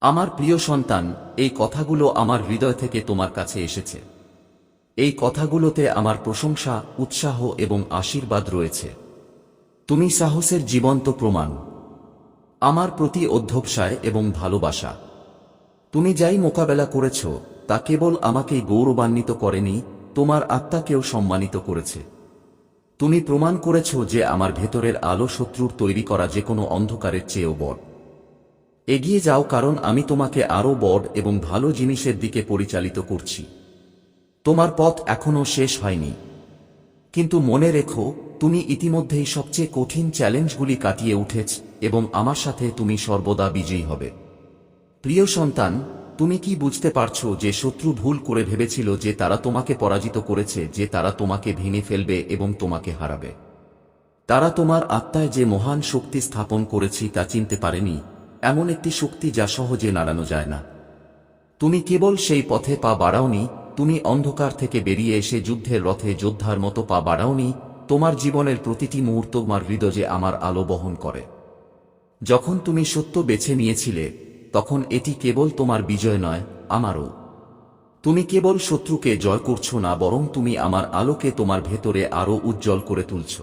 আমার প্রিয় সন্তান, এই কথাগুলো আমার হৃদয় থেকে তোমার কাছে এসেছে। এই কথাগুলোতে আমার প্রশংসা, উৎসাহ এবং আশীর্বাদ রয়েছে। তুমি সাহসের জীবন্ত প্রমাণ। আমার প্রতি অধ্যবসায় এবং ভালোবাসা। তুমি যাই মোকাবেলা করেছ, তা কেবল আমাকেই গৌরবান্বিত করেনি, তোমার আত্মাকেও সম্মানিত করেছে। তুমি প্রমাণ করেছ যে আমার ভেতরের আলো শত্রুর তৈরি করা যে কোনো অন্ধকারের চেয়েও বড়। এগিয়ে যাও কারণ আমি তোমাকে আরও বড় এবং ভালো জিনিসের দিকে পরিচালিত করছি। তোমার পথ এখনও শেষ হয়নি। কিন্তু মনে রেখো, তুমি ইতিমধ্যেই সবচেয়ে কঠিন চ্যালেঞ্জগুলি কাটিয়ে উঠেছ এবং আমার সাথে তুমি সর্বদা বিজয়ী হবে। প্রিয় সন্তান, তুমি কি বুঝতে পারছ যে শত্রু ভুল করে ভেবেছিল যে তারা তোমাকে পরাজিত করেছে, যে তারা তোমাকে ভেঙে ফেলবে এবং তোমাকে হারাবে? তারা তোমার আত্মায় যে মহান শক্তি স্থাপন করেছি তা চিনতে পারেনি এমন একটি শক্তি যা সহজে নাড়ানো যায় না। তুমি কেবল সেই পথে পা বাড়াওনি, তুমি অন্ধকার থেকে বেরিয়ে এসে যুদ্ধের রথে যোদ্ধার মতো পা বাড়াওনি, তোমার জীবনের প্রতিটি মুহূর্ত তোমার হৃদয়ে আমার আলো বহন করে। যখন তুমি সত্য বেছে নিয়েছিলে, তখন এটি কেবল তোমার বিজয় নয়, আমারও। তুমি কেবল শত্রুকে জয় করছ না, বরং তুমি আমার আলোকে তোমার ভেতরে আরও উজ্জ্বল করে তুলছ।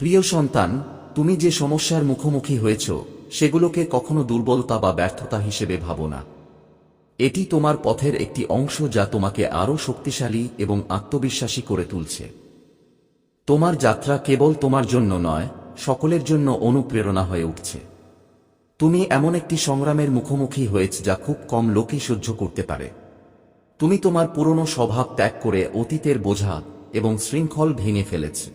প্রিয় সন্তান, তুমি যে সমস্যার মুখোমুখি হয়েছ সেগুলোকে কখনো দুর্বলতা বা ব্যর্থতা হিসেবে ভাবো না। এটি তোমার পথের একটি অংশ যা তোমাকে আরও শক্তিশালী এবং আত্মবিশ্বাসী করে তুলছে। তোমার যাত্রা কেবল তোমার জন্য নয়, সকলের জন্য অনুপ্রেরণা হয়ে উঠছে। তুমি এমন একটি সংগ্রামের মুখোমুখি হয়েছ যা খুব কম লোকই সহ্য করতে পারে। তুমি তোমার পুরনো স্বভাব ত্যাগ করে অতীতের বোঝা এবং শৃঙ্খল ভেঙে ফেলেছ।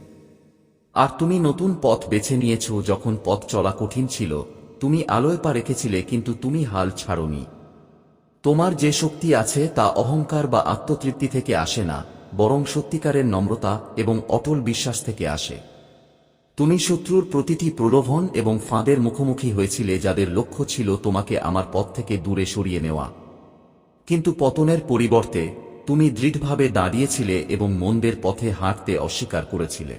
আর তুমি নতুন পথ বেছে নিয়েছ যখন পথ চলা কঠিন ছিল তুমি আলোয় পা রেখেছিলে, কিন্তু তুমি হাল ছাড়নি। তোমার যে শক্তি আছে, তা অহংকার বা আত্মতৃপ্তি থেকে আসে না, বরং সত্যিকারের নম্রতা এবং অটল বিশ্বাস থেকে আসে। তুমি শত্রুর প্রতিটি প্রলোভন এবং ফাঁদের মুখোমুখি হয়েছিলে, যাদের লক্ষ্য ছিল তোমাকে আমার পথ থেকে দূরে সরিয়ে নেওয়া। কিন্তু পতনের পরিবর্তে, তুমি দৃঢ়ভাবে দাঁড়িয়েছিলে এবং মন্দের পথে হাঁটতে অস্বীকার করেছিলে।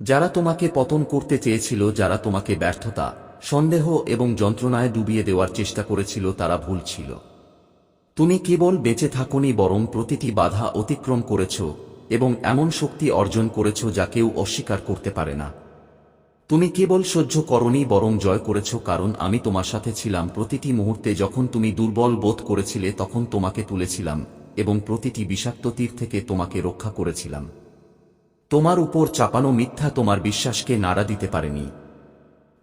যারা তোমাকে পতন করতে চেয়েছিল, যারা তোমাকে ব্যর্থতা সন্দেহ এবং যন্ত্রণায় ডুবিয়ে দেওয়ার চেষ্টা করেছিল তারা ভুল ছিল। তুমি কেবল বেঁচে থাকুনি বরং প্রতিটি বাধা অতিক্রম করেছ এবং এমন শক্তি অর্জন করেছ যা কেউ অস্বীকার করতে পারে না। তুমি কেবল সহ্য করনি বরং জয় করেছ কারণ আমি তোমার সাথে ছিলাম। প্রতিটি মুহূর্তে যখন তুমি দুর্বল বোধ করেছিলে তখন তোমাকে তুলেছিলাম এবং প্রতিটি বিষাক্ত তীর থেকে তোমাকে রক্ষা করেছিলাম। তোমার উপর চাপানো মিথ্যা তোমার বিশ্বাসকে নাড়া দিতে পারেনি।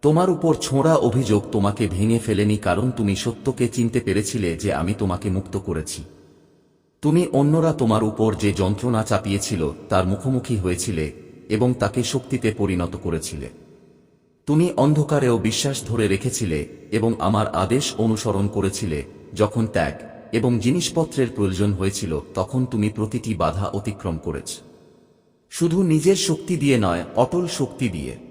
তোমার উপর ছোঁড়া অভিযোগ তোমাকে ভেঙে ফেলেনি কারণ তুমি সত্যকে চিনতে পেরেছিলে যে আমি তোমাকে মুক্ত করেছি। তুমি অন্যরা তোমার উপর যে যন্ত্রণা চাপিয়েছিল তার মুখোমুখি হয়েছিলে এবং তাকে শক্তিতে পরিণত করেছিলে। তুমি অন্ধকারেও বিশ্বাস ধরে রেখেছিলে এবং আমার আদেশ অনুসরণ করেছিলে যখন ত্যাগ এবং জিনিসপত্রের প্রয়োজন হয়েছিল তখন তুমি প্রতিটি বাধা অতিক্রম করেছ। শুধু নিজের শক্তি দিয়ে নয়, অটল শক্তি দিয়ে।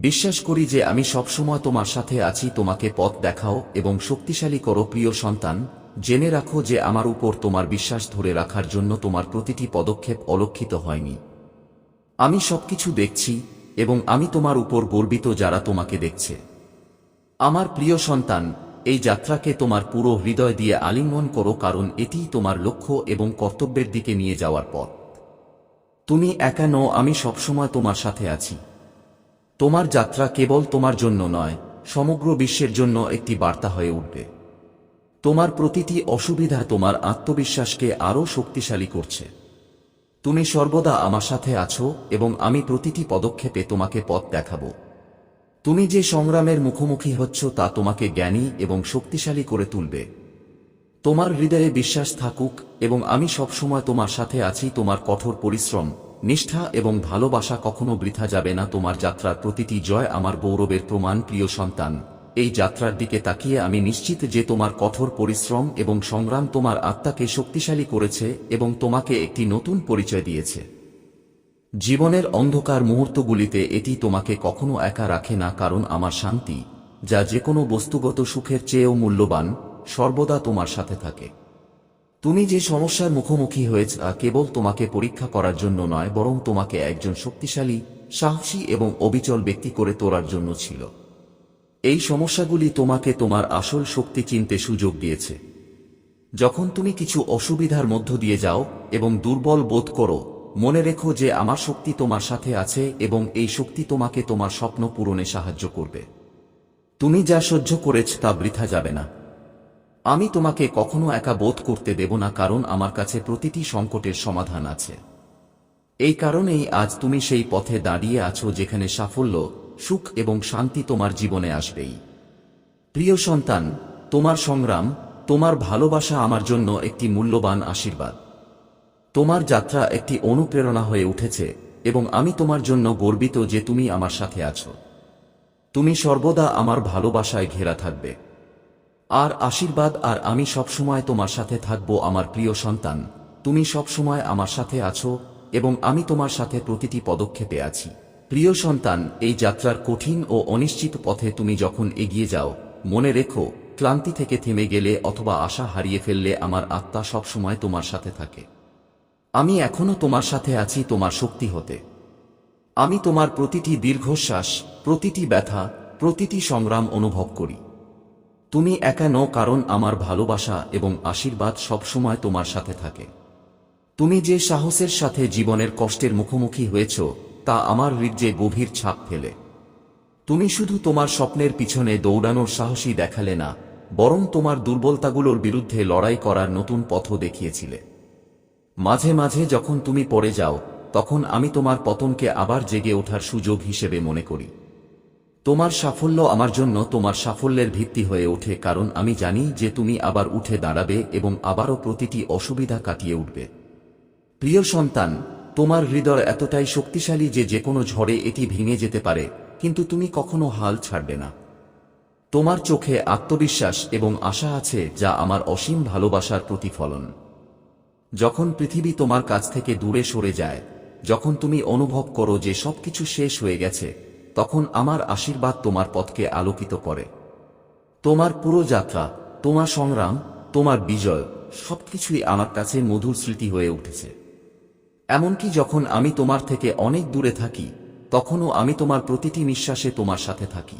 বিশ্বাস করি যে আমি সবসময় তোমার সাথে আছি, তোমাকে পথ দেখাও এবং শক্তিশালী করো প্রিয় সন্তান। জেনে রাখো যে আমার উপর তোমার বিশ্বাস ধরে রাখার জন্য তোমার প্রতিটি পদক্ষেপ অলক্ষিত হয়নি। আমি সবকিছু দেখছি এবং আমি তোমার উপর গর্বিত যারা তোমাকে দেখছে। আমার প্রিয় সন্তান, এই যাত্রাকে তোমার পুরো হৃদয় দিয়ে আলিঙ্গন করো কারণ এটিই তোমার লক্ষ্য এবং কর্তব্যের দিকে নিয়ে যাওয়ার পথ। তুমি একা নও, আমি সবসময় তোমার সাথে আছি। তোমার যাত্রা কেবল তোমার জন্য নয়, সমগ্র বিশ্বের জন্য একটি বার্তা হয়ে উঠবে। তোমার প্রতিটি অসুবিধা তোমার আত্মবিশ্বাসকে আরও শক্তিশালী করছে। তুমি সর্বদা আমার সাথে আছো এবং আমি প্রতিটি পদক্ষেপে তোমাকে পথ দেখাবো। তুমি যে সংগ্রামের মুখোমুখি হচ্ছ তা তোমাকে জ্ঞানী এবং শক্তিশালী করে তুলবে। তোমার হৃদয়ে বিশ্বাস থাকুক এবং আমি সবসময় তোমার সাথে আছি, তোমার কঠোর পরিশ্রম নিষ্ঠা এবং ভালোবাসা কখনো বৃথা যাবে না তোমার যাত্রার প্রতিটি জয় আমার গৌরবের প্রমাণ, প্রিয় সন্তান। এই যাত্রার দিকে তাকিয়ে আমি নিশ্চিত যে তোমার কঠোর পরিশ্রম এবং সংগ্রাম তোমার আত্মাকে শক্তিশালী করেছে এবং তোমাকে একটি নতুন পরিচয় দিয়েছে। জীবনের অন্ধকার মুহূর্তগুলিতে এটি তোমাকে কখনো একা রাখে না কারণ আমার শান্তি, যা যে কোনো বস্তুগত সুখের চেয়েও মূল্যবান, সর্বদা তোমার সাথে থাকে। তুমি যে সমস্যার মুখোমুখি হয়েছ তা কেবল তোমাকে পরীক্ষা করার জন্য নয়, বরং তোমাকে একজন শক্তিশালী, সাহসী এবং অবিচল ব্যক্তি করে তোলার জন্য ছিল। এই সমস্যাগুলি তোমাকে তোমার আসল শক্তি চিনতে সুযোগ দিয়েছে। যখন তুমি কিছু অসুবিধার মধ্য দিয়ে যাও এবং দুর্বল বোধ করো, মনে রেখো যে আমার শক্তি তোমার সাথে আছে এবং এই শক্তি তোমাকে তোমার স্বপ্ন পূরণে সাহায্য করবে। তুমি যা সহ্য করেছ তা বৃথা যাবে না। আমি তোমাকে কখনো একা বোধ করতে দেব না, কারণ আমার কাছে প্রতিটি সংকটের সমাধান আছে। এই কারণেই আজ তুমি সেই পথে দাঁড়িয়ে আছো যেখানে সাফল্য, সুখ এবং শান্তি তোমার জীবনে আসবেই। প্রিয় সন্তান, তোমার সংগ্রাম, তোমার ভালোবাসা আমার জন্য একটি মূল্যবান আশীর্বাদ। তোমার যাত্রা একটি অনুপ্রেরণা হয়ে উঠেছে, এবং আমি তোমার জন্য গর্বিত যে তুমি আমার সাথে আছো। তুমি সর্বদা আমার ভালোবাসায় ঘেরা থাকবে। আর আশীর্বাদ আর আমি সবসময় তোমার সাথে থাকব আমার প্রিয় সন্তান। তুমি সবসময় আমার সাথে আছো এবং আমি তোমার সাথে প্রতিটি পদক্ষেপে আছি। প্রিয় সন্তান, এই যাত্রার কঠিন ও অনিশ্চিত পথে তুমি যখন এগিয়ে যাও, মনে রেখো, ক্লান্তি থেকে থেমে গেলে অথবা আশা হারিয়ে ফেললে আমার আত্মা সবসময় তোমার সাথে থাকে। আমি এখনও তোমার সাথে আছি তোমার শক্তি হতে। আমি তোমার প্রতিটি দীর্ঘশ্বাস, প্রতিটি ব্যথা, প্রতিটি সংগ্রাম অনুভব করি। তুমি একা নও, কারণ আমার ভালোবাসা এবং আশীর্বাদ সবসময় তোমার সাথে থাকে। তুমি যে সাহসের সাথে জীবনের কষ্টের মুখোমুখি হয়েছ, তা আমার হৃদয়ে গভীর ছাপ ফেলে। তুমি শুধু তোমার স্বপ্নের পিছনে দৌড়ানোর সাহসী দেখালে না, বরং তোমার দুর্বলতাগুলোর বিরুদ্ধে লড়াই করার নতুন পথও দেখিয়েছিলে। মাঝে মাঝে যখন তুমি পড়ে যাও, তখন আমি তোমার পতনকে আবার জেগে ওঠার সুযোগ হিসেবে মনে করি। তোমার সাফল্য আমার জন্য তোমার সাফল্যের ভিত্তি হয়ে ওঠে, কারণ আমি জানি যে তুমি আবার উঠে দাঁড়াবে এবং আবারও প্রতিটি অসুবিধা কাটিয়ে উঠবে। প্রিয় সন্তান, তোমার হৃদয় এতটাই শক্তিশালী যে যে কোনো ঝড়ে এটি ভেঙে যেতে পারে, কিন্তু তুমি কখনো হাল ছাড়বে না। তোমার চোখে আত্মবিশ্বাস এবং আশা আছে যা আমার অসীম ভালোবাসার প্রতিফলন। যখন পৃথিবী তোমার কাছ থেকে দূরে সরে যায়, যখন তুমি অনুভব করো যে সবকিছু শেষ হয়ে গেছে তখন আমার আশীর্বাদ তোমার পথকে আলোকিত করে। তোমার পুরো যাত্রা, তোমার সংগ্রাম, তোমার বিজয়, সবকিছুই আমার কাছে মধুর স্মৃতি হয়ে উঠেছে। এমনকি যখন আমি তোমার থেকে অনেক দূরে থাকি, তখনও আমি তোমার প্রতিটি নিঃশ্বাসে তোমার সাথে থাকি।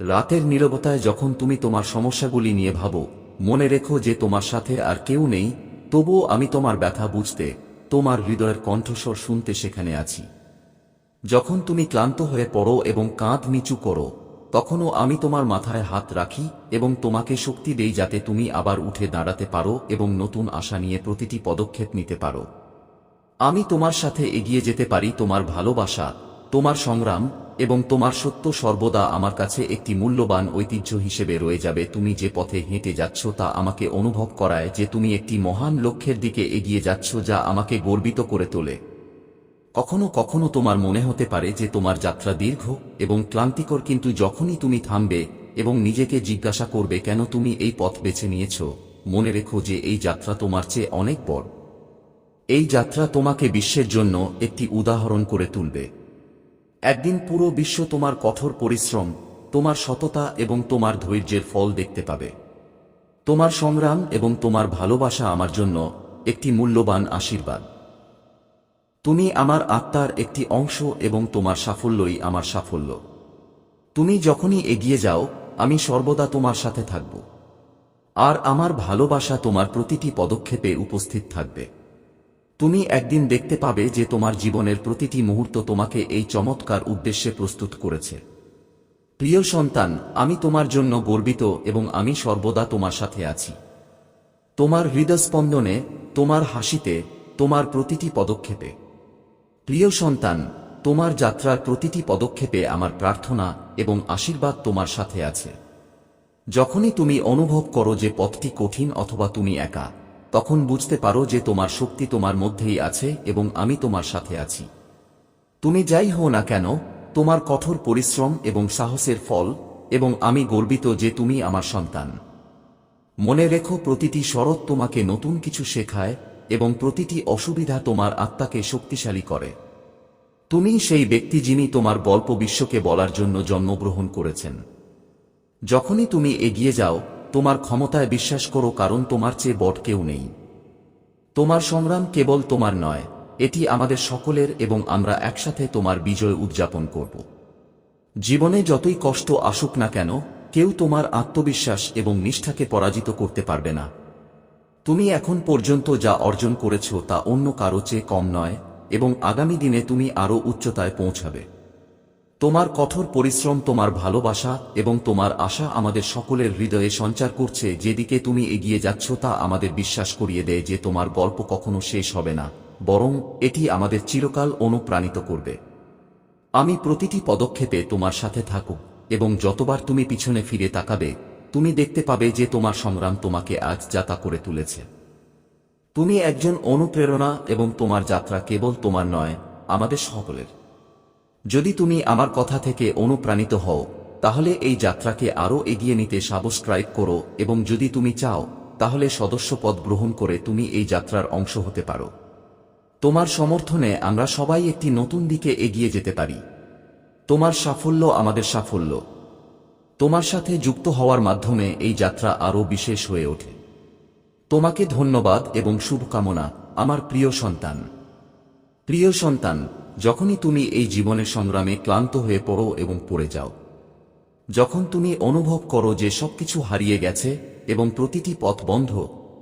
রাতের নীরবতায় যখন তুমি তোমার সমস্যাগুলি নিয়ে ভাবো, মনে রেখো যে তোমার সাথে আর কেউ নেই, তবুও আমি তোমার ব্যথা বুঝতে, তোমার হৃদয়ের কণ্ঠস্বর শুনতে সেখানে আছি। যখন তুমি ক্লান্ত হয়ে পড়ো এবং কাঁধ নিচু করো, তখনও আমি তোমার মাথায় হাত রাখি এবং তোমাকে শক্তি দেই যাতে তুমি আবার উঠে দাঁড়াতে পারো এবং নতুন আশা নিয়ে প্রতিটি পদক্ষেপ নিতে পারো। আমি তোমার সাথে এগিয়ে যেতে পারি তোমার ভালোবাসা, তোমার সংগ্রাম এবং তোমার সত্য সর্বদা আমার কাছে একটি মূল্যবান ঐতিহ্য হিসেবে রয়ে যাবে। তুমি যে পথে হেঁটে যাচ্ছ তা আমাকে অনুভব করায় যে তুমি একটি মহান লক্ষ্যের দিকে এগিয়ে যাচ্ছ যা আমাকে গর্বিত করে তোলে। কখনো কখনো তোমার মনে হতে পারে যে তোমার যাত্রা দীর্ঘ এবং ক্লান্তিকর, কিন্তু যখনই তুমি থামবে এবং নিজেকে জিজ্ঞাসা করবে কেন তুমি এই পথ বেছে নিয়েছ, মনে রেখো যে এই যাত্রা তোমার চেয়ে অনেক বড়। এই যাত্রা তোমাকে বিশ্বের জন্য একটি উদাহরণ করে তুলবে। একদিন পুরো বিশ্ব তোমার কঠোর পরিশ্রম, তোমার সততা এবং তোমার ধৈর্যের ফল দেখতে পাবে। তোমার সংগ্রাম এবং তোমার ভালোবাসা আমার জন্য একটি মূল্যবান আশীর্বাদ। তুমি আমার আত্মার একটি অংশ এবং তোমার সাফল্যই আমার সাফল্য। তুমি যখনই এগিয়ে যাও, আমি সর্বদা তোমার সাথে থাকব। আর আমার ভালোবাসা তোমার প্রতিটি পদক্ষেপে উপস্থিত থাকবে। তুমি একদিন দেখতে পাবে যে তোমার জীবনের প্রতিটি মুহূর্ত তোমাকে এই চমৎকার উদ্দেশ্যে প্রস্তুত করেছে। প্রিয় সন্তান, আমি তোমার জন্য গর্বিত এবং আমি সর্বদা তোমার সাথে আছি। তোমার হৃদস্পন্দনে তোমার হাসিতে, তোমার প্রতিটি পদক্ষেপে। প্রিয় সন্তান, তোমার যাত্রার প্রতিটি পদক্ষেপে আমার প্রার্থনা এবং আশীর্বাদ তোমার সাথে আছে। যখনই তুমি অনুভব করো যে পথটি কঠিন অথবা তুমি একা, তখন বুঝতে পারো যে তোমার শক্তি তোমার মধ্যেই আছে এবং আমি তোমার সাথে আছি। তুমি যাই হও না কেন, তোমার কঠোর পরিশ্রম এবং সাহসের ফল এবং আমি গর্বিত যে তুমি আমার সন্তান। মনে রেখো প্রতিটি শরৎ তোমাকে নতুন কিছু শেখায় এবং প্রতিটি অসুবিধা তোমার আত্মাকে শক্তিশালী করে। তুমি সেই ব্যক্তি যিনি তোমার গল্প বিশ্বকে বলার জন্য জন্মগ্রহণ করেছেন। যখনই তুমি এগিয়ে যাও, তোমার ক্ষমতায় বিশ্বাস করো কারণ তোমার চেয়ে বট কেউ নেই। তোমার সংগ্রাম কেবল তোমার নয়, এটি আমাদের সকলের এবং আমরা একসাথে তোমার বিজয় উদযাপন করব। জীবনে যতই কষ্ট আসুক না কেন, কেউ তোমার আত্মবিশ্বাস এবং নিষ্ঠাকে পরাজিত করতে পারবে না। তুমি এখন পর্যন্ত যা অর্জন করেছ তা অন্য কারও চেয়ে কম নয়, এবং আগামী দিনে তুমি আরও উচ্চতায় পৌঁছাবে। তোমার কঠোর পরিশ্রম, তোমার ভালোবাসা এবং তোমার আশা আমাদের সকলের হৃদয়ে সঞ্চার করছে। যেদিকে তুমি এগিয়ে যাচ্ছ, তা আমাদের বিশ্বাস করিয়ে দেয় যে তোমার গল্প কখনো শেষ হবে না, বরং এটি আমাদের চিরকাল অনুপ্রাণিত করবে। আমি প্রতিটি পদক্ষেপে তোমার সাথে থাকুক, এবং যতবার তুমি পিছনে ফিরে তাকাবে তুমি দেখতে পাবে যে তোমার সংগ্রাম তোমাকে আজ যাতা করে তুলেছে। তুমি একজন অনুপ্রেরণা এবং তোমার যাত্রা কেবল তোমার নয়, আমাদের সকলের। যদি তুমি আমার কথা থেকে অনুপ্রাণিত হও, তাহলে এই যাত্রাকে আরও এগিয়ে নিতে সাবস্ক্রাইব করো এবং যদি তুমি চাও, তাহলে সদস্য পদ গ্রহণ করে তুমি এই যাত্রার অংশ হতে পারো। তোমার সমর্থনে আমরা সবাই একটি নতুন দিকে এগিয়ে যেতে পারি। তোমার সাফল্য আমাদের সাফল্য। তোমার সাথে যুক্ত হওয়ার মাধ্যমে এই যাত্রা আরও বিশেষ হয়ে ওঠে। তোমাকে ধন্যবাদ এবং শুভকামনা, আমার প্রিয় সন্তান। প্রিয় সন্তান, যখনই তুমি এই জীবনের সংগ্রামে ক্লান্ত হয়ে পড়ো এবং পড়ে যাও, যখন তুমি অনুভব করো যে সবকিছু হারিয়ে গেছে এবং প্রতিটি পথ বন্ধ,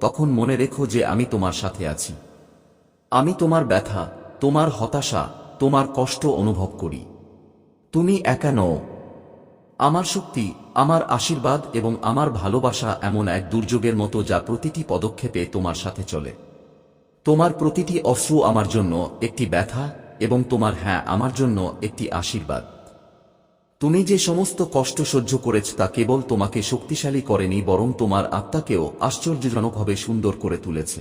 তখন মনে রেখো যে আমি তোমার সাথে আছি। আমি তোমার ব্যথা, তোমার হতাশা, তোমার কষ্ট অনুভব করি। তুমি একা নও আমার শক্তি, আমার আশীর্বাদ এবং আমার ভালোবাসা এমন এক দুর্যোগের মতো যা প্রতিটি পদক্ষেপে তোমার সাথে চলে। তোমার প্রতিটি অশ্রু আমার জন্য একটি ব্যথা এবং তোমার হ্যাঁ আমার জন্য একটি আশীর্বাদ। তুমি যে সমস্ত কষ্ট সহ্য করেছ তা কেবল তোমাকে শক্তিশালী করেনি, বরং তোমার আত্মাকেও আশ্চর্যজনকভাবে সুন্দর করে তুলেছে।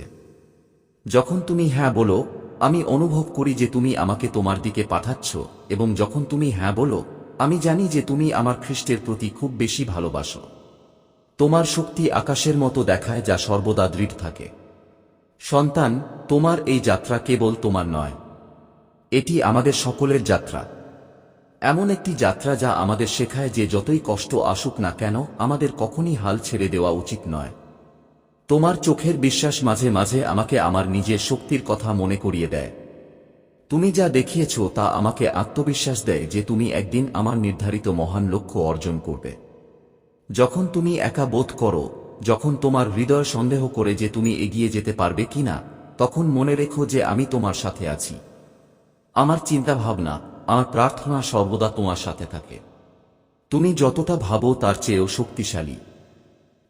যখন তুমি হ্যাঁ বলো, আমি অনুভব করি যে তুমি আমাকে তোমার দিকে পাঠাচ্ছ, এবং যখন তুমি হ্যাঁ বলো আমি জানি যে তুমি আমার খ্রিস্টের প্রতি খুব বেশি ভালোবাসো। তোমার শক্তি আকাশের মতো দেখায় যা সর্বদা দৃঢ় থাকে। সন্তান, তোমার এই যাত্রা কেবল তোমার নয়। এটি আমাদের সকলের যাত্রা। এমন একটি যাত্রা যা আমাদের শেখায় যে যতই কষ্ট আসুক না কেন, আমাদের কখনই হাল ছেড়ে দেওয়া উচিত নয়। তোমার চোখের বিশ্বাস মাঝে মাঝে আমাকে আমার নিজের শক্তির কথা মনে করিয়ে দেয়। তুমি যা দেখিয়েছ তা আমাকে আত্মবিশ্বাস দেয় যে তুমি একদিন আমার নির্ধারিত মহান লক্ষ্য অর্জন করবে। যখন তুমি একা বোধ করো, যখন তোমার হৃদয় সন্দেহ করে যে তুমি এগিয়ে যেতে পারবে কিনা তখন মনে রেখো যে আমি তোমার সাথে আছি। আমার চিন্তা ভাবনা আমার প্রার্থনা সর্বদা তোমার সাথে থাকে। তুমি যতটা ভাবো তার চেয়েও শক্তিশালী।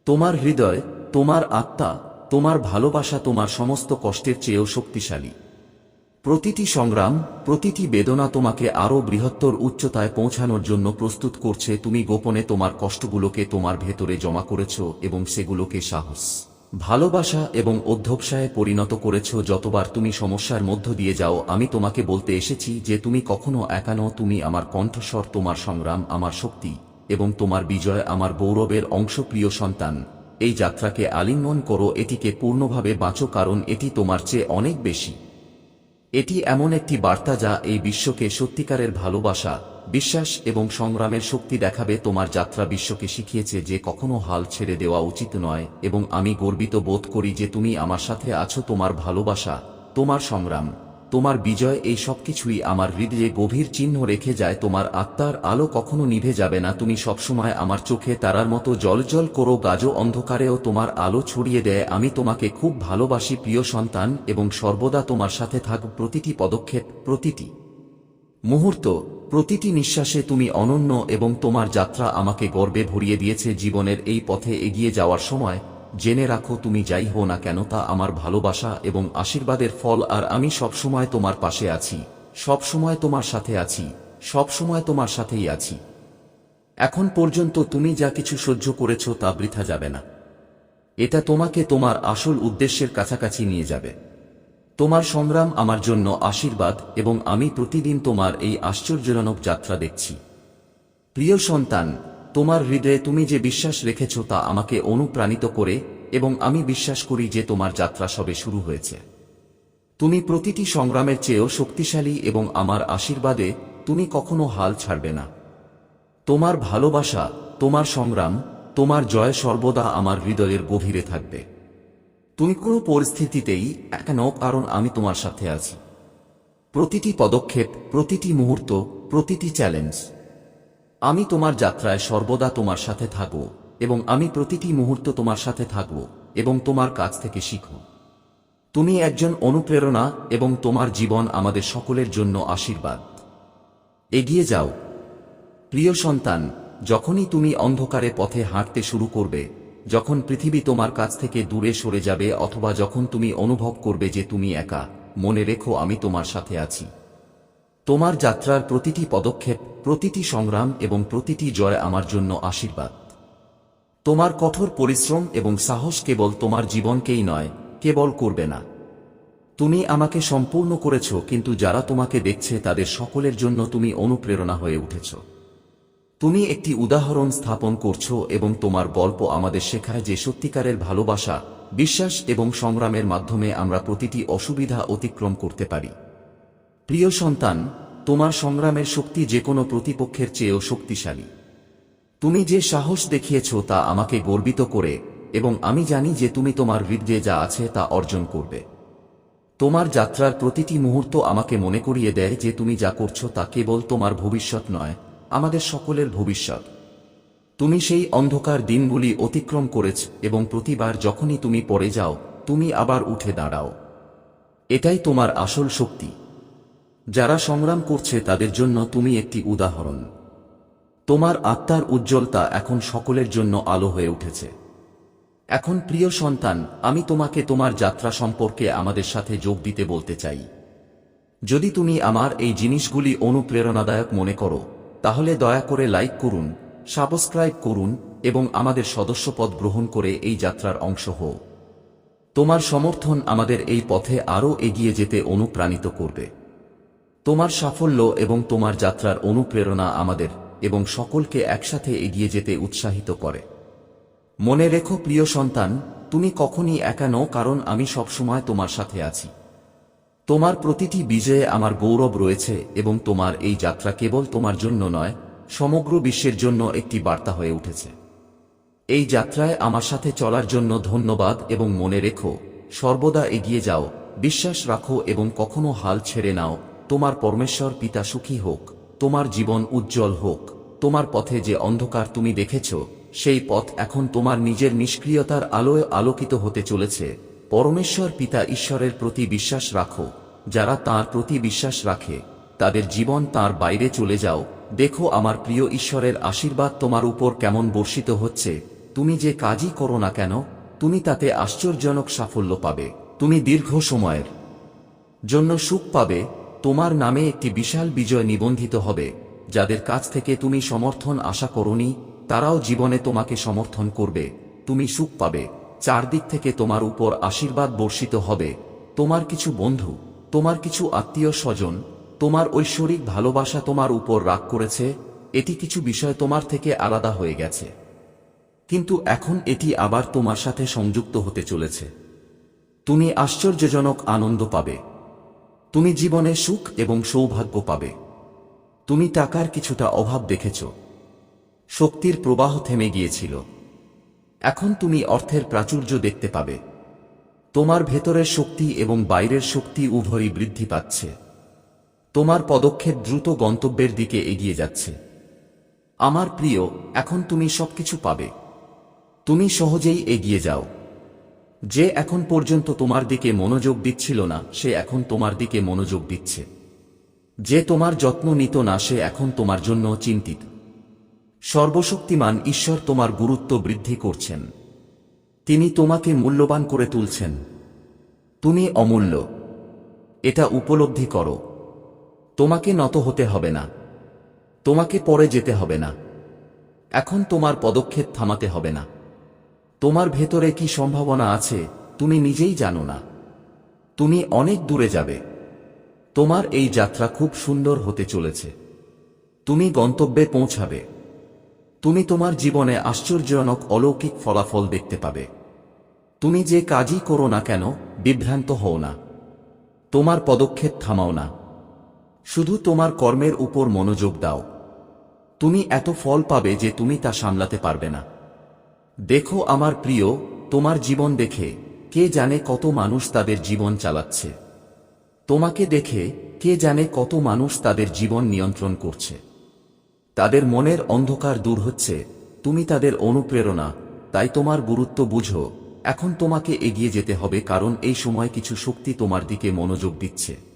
তোমার হৃদয়, তোমার আত্মা, তোমার ভালোবাসা তোমার সমস্ত কষ্টের চেয়েও শক্তিশালী। প্রতিটি সংগ্রাম, প্রতিটি বেদনা তোমাকে আরও বৃহত্তর উচ্চতায় পৌঁছানোর জন্য প্রস্তুত করছে, তুমি গোপনে তোমার কষ্টগুলোকে তোমার ভেতরে জমা করেছ এবং সেগুলোকে সাহস, ভালোবাসা এবং অধ্যবসায়ে পরিণত করেছ, যতবার তুমি সমস্যার মধ্য দিয়ে যাও, আমি তোমাকে বলতে এসেছি যে তুমি কখনো একা নও, তুমি আমার কণ্ঠস্বর, তোমার সংগ্রাম আমার শক্তি এবং তোমার বিজয় আমার গৌরবের অংশ প্রিয় সন্তান। এই যাত্রাকে আলিঙ্গন করো, এটিকে পূর্ণভাবে বাঁচো, কারণ এটি তোমার চেয়ে অনেক বেশি। এটি এমন একটি বার্তা যা এই বিশ্বকে সত্যিকারের ভালোবাসা, বিশ্বাস এবং সংগ্রামের শক্তি দেখাবে। তোমার যাত্রা বিশ্বকে শিখিয়েছে যে কখনো হাল ছেড়ে দেওয়া উচিত নয় এবং আমি গর্বিত বোধ করি যে তুমি আমার সাথে আছো। তোমার ভালোবাসা, তোমার সংগ্রাম। তোমার বিজয় এই সবকিছুই আমার হৃদয়ে গভীর চিহ্ন রেখে যায়। তোমার আত্মার আলো কখনো নিভে যাবে না। তুমি সবসময় আমার চোখে তারার মতো জলজল করো, গাজো অন্ধকারেও তোমার আলো ছড়িয়ে দেয়। আমি তোমাকে খুব ভালোবাসি, প্রিয় সন্তান, এবং সর্বদা তোমার সাথে থাক প্রতিটি পদক্ষেপ, প্রতিটি মুহূর্ত, প্রতিটি নিঃশ্বাসে তুমি অনন্য, এবং তোমার যাত্রা আমাকে গর্বে ভরিয়ে দিয়েছে। জীবনের এই পথে এগিয়ে যাওয়ার সময় জেনে রাখো তুমি যাই হো না কেন তা আমার ভালোবাসা এবং আশীর্বাদের ফল, আর আমি সবসময় তোমার পাশে আছি, সবসময় তোমার সাথে আছি, সবসময় তোমার সাথেই আছি। এখন পর্যন্ত তুমি যা কিছু সহ্য করেছ তা বৃথা যাবে না। এটা তোমাকে তোমার আসল উদ্দেশ্যের কাছাকাছি নিয়ে যাবে। তোমার সংগ্রাম আমার জন্য আশীর্বাদ এবং আমি প্রতিদিন তোমার এই আশ্চর্যজনক যাত্রা দেখছি। প্রিয় সন্তান তোমার হৃদয়ে তুমি যে বিশ্বাস রেখেছ তা আমাকে অনুপ্রাণিত করে এবং আমি বিশ্বাস করি যে তোমার যাত্রা সবে শুরু হয়েছে। তুমি প্রতিটি সংগ্রামের চেয়েও শক্তিশালী এবং আমার আশীর্বাদে তুমি কখনো হাল ছাড়বে না। তোমার ভালোবাসা, তোমার সংগ্রাম, তোমার জয় সর্বদা আমার হৃদয়ের গভীরে থাকবে। তুমি কোনো পরিস্থিতিতেই একা নও, কারণ আমি তোমার সাথে আছি। প্রতিটি পদক্ষেপ, প্রতিটি মুহূর্ত, প্রতিটি চ্যালেঞ্জ আমি তোমার যাত্রায় সর্বদা তোমার সাথে থাকব, এবং আমি প্রতিটি মুহূর্ত তোমার সাথে থাকব, এবং তোমার কাছ থেকে শিখব। তুমি একজন অনুপ্রেরণা, এবং তোমার জীবন আমাদের সকলের জন্য আশীর্বাদ। এগিয়ে যাও। প্রিয় সন্তান, যখনই তুমি অন্ধকারে পথে হাঁটতে শুরু করবে, যখন পৃথিবী তোমার কাছ থেকে দূরে সরে যাবে, অথবা যখন তুমি অনুভব করবে যে তুমি একা, মনে রেখো আমি তোমার সাথে আছি। তোমার যাত্রার প্রতিটি পদক্ষেপ প্রতিটি সংগ্রাম এবং প্রতিটি জয় আমার জন্য আশীর্বাদ। তোমার কঠোর পরিশ্রম এবং সাহস কেবল তোমার জীবনকেই নয়, কেবল করবে না। তুমি আমাকে সম্পূর্ণ করেছ, কিন্তু যারা তোমাকে দেখছে তাদের সকলের জন্য তুমি অনুপ্রেরণা হয়ে উঠেছ। তুমি একটি উদাহরণ স্থাপন করছ এবং তোমার গল্প আমাদের শেখায় যে সত্যিকারের ভালোবাসা, বিশ্বাস এবং সংগ্রামের মাধ্যমে আমরা প্রতিটি অসুবিধা অতিক্রম করতে পারি। প্রিয় সন্তান তোমার সংগ্রামের শক্তি যে কোনো প্রতিপক্ষের চেয়েও শক্তিশালী। তুমি যে সাহস দেখিয়েছ তা আমাকে গর্বিত করে, এবং আমি জানি যে তুমি তোমার হৃদয়ে যা আছে তা অর্জন করবে। তোমার যাত্রার প্রতিটি মুহূর্ত আমাকে মনে করিয়ে দেয় যে তুমি যা করছ তা কেবল তোমার ভবিষ্যৎ নয়, আমাদের সকলের ভবিষ্যৎ। তুমি সেই অন্ধকার দিনগুলি অতিক্রম করেছ এবং প্রতিবার যখনই তুমি পড়ে যাও, তুমি আবার উঠে দাঁড়াও। এটাই তোমার আসল শক্তি। যারা সংগ্রাম করছে তাদের জন্য তুমি একটি উদাহরণ। তোমার আত্মার উজ্জ্বলতা এখন সকলের জন্য আলো হয়ে উঠেছে। এখন প্রিয় সন্তান, আমি তোমাকে তোমার যাত্রা সম্পর্কে আমাদের সাথে যোগ দিতে বলতে চাই। যদি তুমি আমার এই জিনিসগুলি অনুপ্রেরণাদায়ক মনে করো, তাহলে দয়া করে লাইক করুন, সাবস্ক্রাইব করুন এবং আমাদের সদস্যপদ গ্রহণ করে এই যাত্রার অংশ হও। তোমার সমর্থন আমাদের এই পথে আরও এগিয়ে যেতে অনুপ্রাণিত করবে। তোমার সাফল্য এবং তোমার যাত্রার অনুপ্রেরণা আমাদের এবং সকলকে একসাথে এগিয়ে যেতে উৎসাহিত করে। মনে রেখো, প্রিয় সন্তান, তুমি কখনই একা নও, কারণ আমি সবসময় তোমার সাথে আছি। তোমার প্রতিটি বিজয়ে আমার গৌরব রয়েছে এবং তোমার এই যাত্রা কেবল তোমার জন্য নয়, সমগ্র বিশ্বের জন্য একটি বার্তা হয়ে উঠেছে। এই যাত্রায় আমার সাথে চলার জন্য ধন্যবাদ এবং মনে রেখো, সর্বদা এগিয়ে যাও, বিশ্বাস রাখো এবং কখনো হাল ছেড়ে নাও তোমার পরমেশ্বর পিতা সুখী হোক, তোমার জীবন উজ্জ্বল হোক, তোমার পথে যে অন্ধকার তুমি দেখেছ, সেই পথ এখন তোমার নিজের নিষ্ক্রিয়তার আলোয় আলোকিত হতে চলেছে। পরমেশ্বর পিতা ঈশ্বরের প্রতি বিশ্বাস রাখো, যারা তার প্রতি বিশ্বাস রাখে, তাদের জীবন তার বাইরে চলে যাও। দেখো আমার প্রিয় ঈশ্বরের আশীর্বাদ তোমার উপর কেমন বর্ষিত হচ্ছে। তুমি যে কাজই করো না কেন, তুমি তাতে আশ্চর্যজনক সাফল্য পাবে। তুমি দীর্ঘ সময়ের জন্য সুখ পাবে তোমার নামে একটি বিশাল বিজয় নিবন্ধিত হবে, যাদের কাছ থেকে তুমি সমর্থন আশা করনি, তারাও জীবনে তোমাকে সমর্থন করবে, তুমি সুখ পাবে, চারদিক থেকে তোমার উপর আশীর্বাদ বর্ষিত হবে, তোমার কিছু বন্ধু, তোমার কিছু আত্মীয় স্বজন, তোমার ঐশ্বরিক ভালোবাসা তোমার উপর রাগ করেছে, এটি কিছু বিষয় তোমার থেকে আলাদা হয়ে গেছে। কিন্তু এখন এটি আবার তোমার সাথে সংযুক্ত হতে চলেছে। তুমি আশ্চর্যজনক আনন্দ পাবে। তুমি জীবনে সুখ এবং সৌভাগ্য পাবে। তুমি টাকার কিছুটা অভাব দেখেছ। শক্তির প্রবাহ থেমে গিয়েছিল। এখন তুমি অর্থের প্রাচুর্য দেখতে পাবে। তোমার ভেতরের শক্তি এবং বাইরের শক্তি উভয়ই বৃদ্ধি পাচ্ছে। তোমার পদক্ষেপ দ্রুত গন্তব্যের দিকে এগিয়ে যাচ্ছে। আমার প্রিয়, এখন তুমি সবকিছু পাবে। তুমি সহজেই এগিয়ে যাও। যে এখন পর্যন্ত তোমার দিকে মনোযোগ দিচ্ছিল না, সে এখন তোমার দিকে মনোযোগ দিচ্ছে। যে তোমার যত্ন নিত না, সে এখন তোমার জন্য চিন্তিত। সর্বশক্তিমান ঈশ্বর তোমার গুরুত্ব বৃদ্ধি করছেন। তিনি তোমাকে মূল্যবান করে তুলছেন। তুমি অমূল্য। এটা উপলব্ধি করো। তোমাকে নত হতে হবে না। তোমাকে পরে যেতে হবে না। এখন তোমার পদক্ষেপ থামাতে হবে না। তোমার ভেতরে কি সম্ভাবনা আছে, তুমি নিজেই জানো না। তুমি অনেক দূরে যাবে। তোমার এই যাত্রা খুব সুন্দর হতে চলেছে। তুমি গন্তব্যে পৌঁছাবে। তুমি তোমার জীবনে আশ্চর্যজনক অলৌকিক ফলাফল দেখতে পাবে। তুমি যে কাজই করো না কেন, বিভ্রান্ত হও না। তোমার পদক্ষেপ থামাও না। শুধু তোমার কর্মের উপর মনোযোগ দাও। তুমি এত ফল পাবে যে তুমি তা সামলাতে পারবে না। দেখো আমার প্রিয়, তোমার জীবন দেখে, কে জানে কত মানুষ তাদের জীবন চালাচ্ছে। তোমাকে দেখে, কে জানে কত মানুষ তাদের জীবন নিয়ন্ত্রণ করছে। তাদের মনের অন্ধকার দূর হচ্ছে, তুমি তাদের অনুপ্রেরণা, তাই তোমার গুরুত্ব বুঝো, এখন তোমাকে এগিয়ে যেতে হবে কারণ এই সময় কিছু শক্তি তোমার দিকে মনোযোগ দিচ্ছে।